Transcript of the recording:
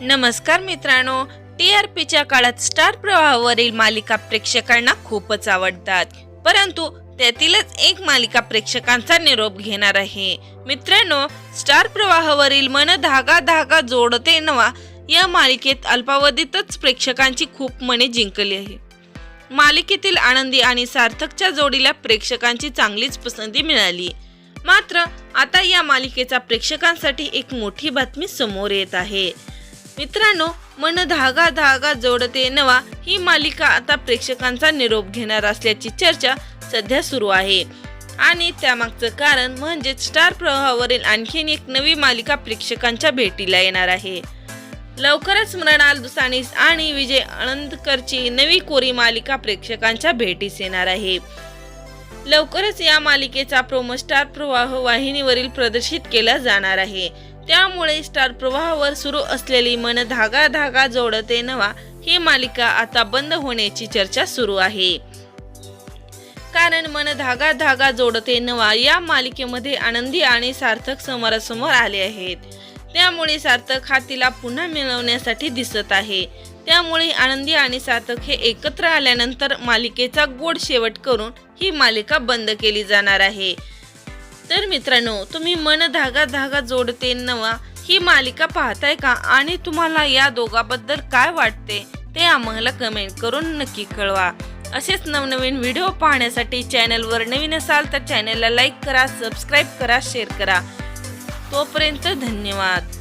नमस्कार मित्रांनो T R पीच्या काळात स्टार प्रवाहावरील मालिका प्रेक्षकांना खूपच आवडतात. परंतु त्यातीलच एक मालिका प्रेक्षकांचा निरोप घेणार आहे. मित्रांनो स्टार प्रवाहावरील मन धागा धागा जोडते नवा या मालिकेत अल्पावधीतच प्रेक्षकांची खूप मने जिंकली आहे. मालिकेतील आनंदी आणि सार्थकच्या जोडीला प्रेक्षकांची चांगलीच पसंती मिळाली. मात्र आता या मालिकेचा प्रेक्षकांसाठी एक मोठी बातमी समोर येत आहे. मित्रांनो मन धागा धागा जोडते नवा ही मालिका आता प्रेक्षकांचा निरोप घेणार असल्याची चर्चा सध्या सुरू आहे. आणि त्यामागचं कारण म्हणजे स्टार प्रवाहावरील आणखीन एक नवी मालिका प्रेक्षकांच्या भेटीला येणार आहे. लवकरच मृणाल दुसानीस आणि विजय आनंदकरची नवी कोरी मालिका प्रेक्षकांच्या भेटीस येणार आहे. लवकरच या मालिकेचा प्रोमो स्टार प्रवाह वाहिनीवरील प्रदर्शित केला जाणार आहे. त्यामुळे स्टार प्रवाहावर सुरू असलेली मन धागा धागा जोडते नवा ही मालिका आता बंद होण्याची चर्चा सुरू आहे. कारण मन धागा धागा जोडते नवा या मालिकेमध्ये आनंदी आणि सार्थक समोरासमोर आले आहेत. त्यामुळे सार्थक हा तिला पुन्हा मिळवण्यासाठी दिसत आहे. त्यामुळे आनंदी आणि सार्थक हे एकत्र आल्यानंतर मालिकेचा गोड शेवट करून ही मालिका बंद केली जाणार आहे. तर मित्रांनो तुम्ही मन धागा धागा जोडते नवा ही मालिका पाहताय का? आणि तुम्हाला या दोघाबद्दल काय वाटते ते आम्हाला कमेंट करून नक्की कळवा. असेच नवनवीन व्हिडिओ पाहण्यासाठी चॅनलवर नवीन असाल तर चॅनलला लाईक करा सबस्क्राईब करा शेअर करा. तोपर्यंत धन्यवाद.